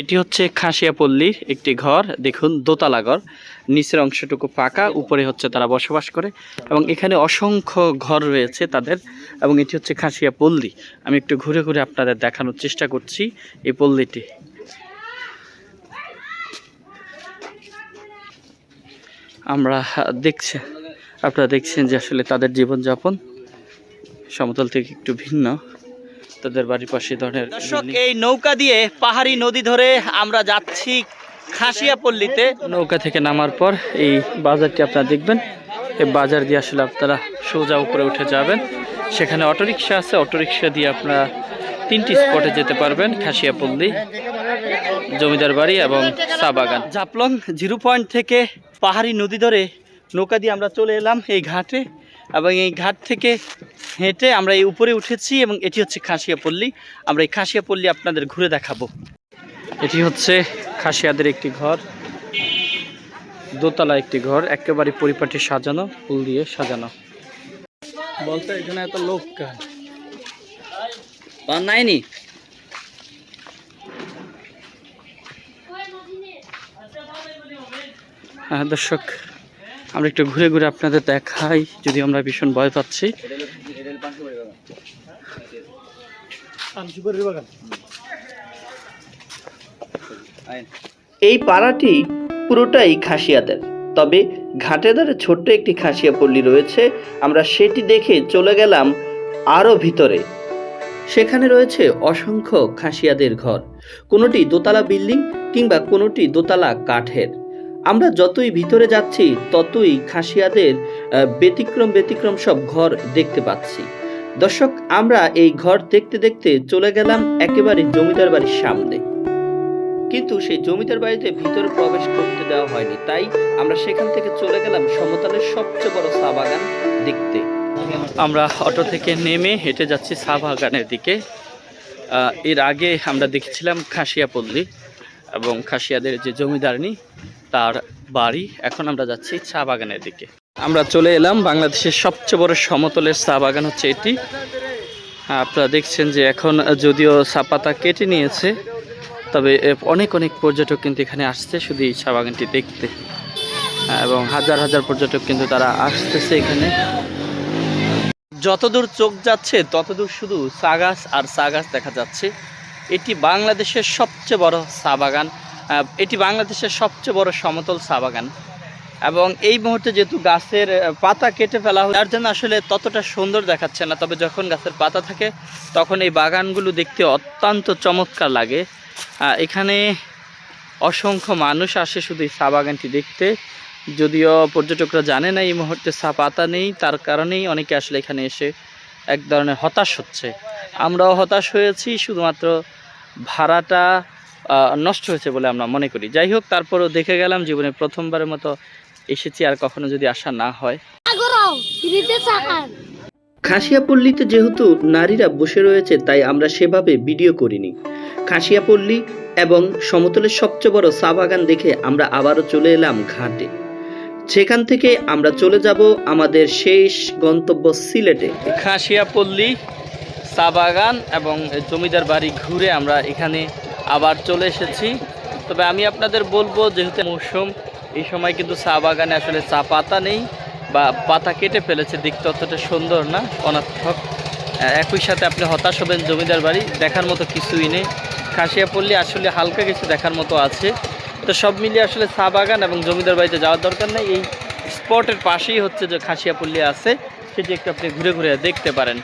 এটি হচ্ছে খাসিয়াপল্লীর একটি ঘর। দেখুন, দোতলা ঘর। নিচের অংশটুকু পাকা উপরে হচ্ছে তারা বসবাস করে। এবং এখানে অসংখ্য ঘর রয়েছে তাদের। এবং এটি হচ্ছে খাসিয়াপল্লী। আমি একটু ঘুরে ঘুরে আপনাদের দেখানোর চেষ্টা করছি এই পল্লীটি। আমরা দেখছি, আপনারা দেখছেন যে আসলে তাদের জীবনযাপন সমতল থেকে একটু ভিন্ন। তাদের বাড়ির পাশে ধরনের দর্শক এই নৌকা দিয়ে পাহাড়ি নদী ধরে আমরা যাচ্ছি খাসিয়াপল্লীতে। নৌকা থেকে নামার পর এই বাজারটি আপনারা দেখবেন। এই বাজার দিয়ে আসলে আপনারা সোজা উপরে উঠে যাবেন। সেখানে অটোরিকশা আছে। অটোরিকশা দিয়ে আপনারা তিনটি স্পটে যেতে পারবেন খাসিয়াপল্লী জমিদার বাড়ি এবং চা বাগান। জাপলং জিরো পয়েন্ট থেকে পাহাড়ি নদী ধরে নৌকা দিয়ে আমরা চলে এলাম এই ঘাটে। এবং এই ঘাট থেকে হেঁটে আমরা এই উপরে উঠেছি এবং এটি হচ্ছে খাসিয়াপল্লী আমরা এই খাসিয়াপল্লী আপনাদের ঘুরে দেখাবো। এটি হচ্ছে খাসিয়াদের একটি ঘর দোতলা একটি ঘর, একেবারে পরিপাটি সাজানো, ফুল দিয়ে সাজানো। বলতে এখানে এত লোক নাইনি হ্যাঁ দর্শক আমরা একটু ঘুরে ঘুরে আপনাদের দেখাই, যদি আমরা ভীষণ ভয় পাচ্ছি। এই পাড়াটি পুরোটাই খাসিয়াদের, তবে ঘাটে ধারে ছোট্ট একটি খাসিয়া পল্লী রয়েছে। আমরা সেটি দেখে চলে গেলাম আরও ভিতরে। সেখানে রয়েছে অসংখ্য খাসিয়াদের ঘর। কোনোটি দোতলা বিল্ডিং কিংবা কোনোটি দোতলা কাঠের। আমরা যতই ভিতরে যাচ্ছি, ততই খাসিয়াদের ব্যতিক্রম ব্যতিক্রম সব ঘর দেখতে পাচ্ছি। দর্শক, আমরা এই ঘর দেখতে দেখতে চলে গেলাম একেবারে জমিদার বাড়ির সামনে। কিন্তু সেই জমিদার বাড়িতে ভিতরে প্রবেশ করতে দেওয়া হয়নি। তাই আমরা সেখান থেকে চলে গেলাম সমতলের সবচেয়ে বড় চা বাগান দেখতে। আমরা অটো থেকে নেমে হেঁটে যাচ্ছি চা বাগানের দিকে। এর আগে আমরা দেখেছিলাম খাসিয়াপল্লী এবং খাসিয়াদের যে জমিদারনি তার বাড়ি। এখন আমরা যাচ্ছি চা বাগানের দিকে। আমরা চলে এলাম বাংলাদেশের সবচেয়ে বড় সমতলের চা বাগান হচ্ছে এটি। আপনারা দেখছেন যে এখন যদিও চা পাতা কেটে নিয়েছে, তবে অনেক অনেক পর্যটক কিন্তু এখানে আসছে শুধু এই চা বাগানটি দেখতে। এবং হাজার হাজার পর্যটক কিন্তু তারা আসতেছে এখানে। যতদূর চোখ যাচ্ছে, ততদূর শুধু চা গাছ আর চা গাছ দেখা যাচ্ছে। এটি বাংলাদেশের সবচেয়ে বড় চা বাগান। এটি বাংলাদেশের সবচেয়ে বড় সমতল চা বাগান এবং এই মুহূর্তে যেহেতু গাছের পাতা কেটে ফেলা হয় তার জন্য আসলে ততটা সুন্দর দেখাচ্ছে না। তবে যখন গাছের পাতা থাকে, তখন এই বাগানগুলো দেখতে অত্যন্ত চমৎকার লাগে। এখানে অসংখ্য মানুষ আসে শুধু এই চা বাগানটি দেখতে। যদিও পর্যটকরা জানে না এই মুহূর্তে চা পাতা নেই, তার কারণেই অনেকে আসলে এখানে এসে এক ধরনের হতাশ হচ্ছে। আমরাও হতাশ হয়েছি, শুধুমাত্র ভাড়াটা নষ্ট হয়েছে বলে আমরা মনে করি। যাই হোক তারপরও দেখে গেলাম জীবনে প্রথমবারের মতো এসেছি আর কখনো যদি আসা না হয়। খাসিয়াপল্লীতে যেহেতু নারীরা বসে রয়েছে তাই আমরা সেভাবে ভিডিও করিনি। খাসিয়াপল্লী এবং সমতলের সবচেয়ে বড় চা বাগান দেখে আমরা আবারও চলে এলাম ঘাটে। সেখান থেকে আমরা চলে যাব আমাদের শেষ গন্তব্য সিলেটে। খাসিয়াপল্লী চা বাগান এবং জমিদার বাড়ি ঘুরে আমরা এখানে আবার চলে এসেছি। তবে আমি আপনাদের বলব, যেহেতু মৌসুম, এই সময় কিন্তু চা বাগানে আসলে চা পাতা নেই বা পাতা কেটে ফেলেছে দেখতে অতটা সুন্দর না, অনার্থক। একই সাথে আপনি হতাশ হবেন, জমিদার বাড়ি দেখার মতো কিছুই নেই। খাসিয়াপল্লী আসলে হালকা কিছু দেখার মতো আছে। তো সব মিলিয়ে আসলে চা বাগান এবং জমিদার বাড়িতে যাওয়ার দরকার নেই। এই স্পটের পাশেই হচ্ছে যে খাসিয়া পল্লী আছে, সেটি একটু আপনি ঘুরে ঘুরে দেখতে পারেন।